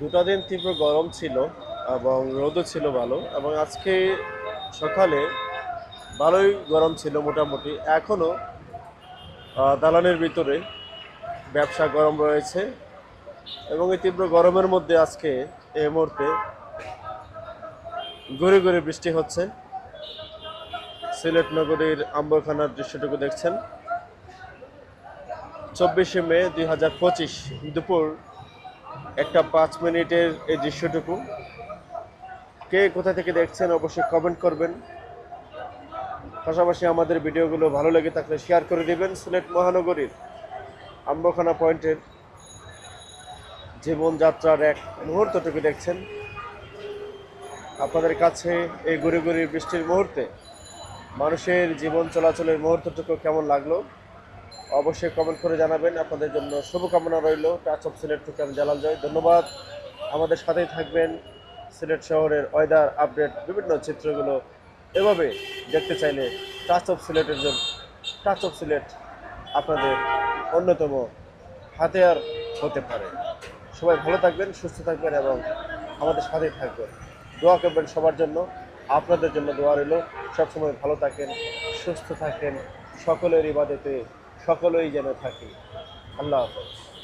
দুটা দিন তীব্র গরম ছিল এবং রোদও ছিল ভালো এবং আজকে সকালে ভালোই গরম ছিল মোটামুটি। এখনও দালানের ভিতরে ব্যবসা গরম রয়েছে এবং এই তীব্র গরমের মধ্যে আজকে এই মুহূর্তে ঘুরে ঘুরে বৃষ্টি হচ্ছে। সিলেট নগরীর আম্বরখানার দৃশ্যটুকু দেখছেন। চব্বিশে মে দুই হাজার পঁচিশ দুপুর একটা পাঁচ মিনিটের এই দৃশ্যটুকু। কে কোথা থেকে দেখছেন অবশ্যই কমেন্ট করবেন। পাশাপাশি আমাদের ভিডিওগুলো ভালো লেগে থাকলে শেয়ার করে দিবেন সিলেট মহানগরীর আম্বখানা পয়েন্টের জীবনযাত্রার এক মুহূর্তটুকু দেখছেন। আপনাদের কাছে এই গুড়ি গুড়ি বৃষ্টির মুহূর্তে মানুষের জীবন চলাচলের মুহূর্তটুকু কেমন লাগল? অবশ্যই কমেন্ট করে জানাবেন। আপনাদের জন্য শুভকামনা রইল। টাচ অফ সিলেট থেকে আমি জালাল জয়। ধন্যবাদ। আমাদের সাথেই থাকবেন সিলেট শহরের ওয়েদার আপডেট বিভিন্ন চিত্রগুলো এভাবে দেখতে চাইলে টাচ অফ সিলেটের জন্য টাচ অফ সিলেট আপনাদের অন্যতম হাতিয়ার হতে পারে। সবাই ভালো থাকবেন, সুস্থ থাকবেন এবং আমাদের সাথেই থাকবেন। দোয়া করবেন সবার জন্য। আপনাদের জন্য দোয়া রইল। সবসময় ভালো থাকেন, সুস্থ থাকেন। সকলের ইবাদতে সকলেই যেন থাকে। আল্লাহ হাফেজ।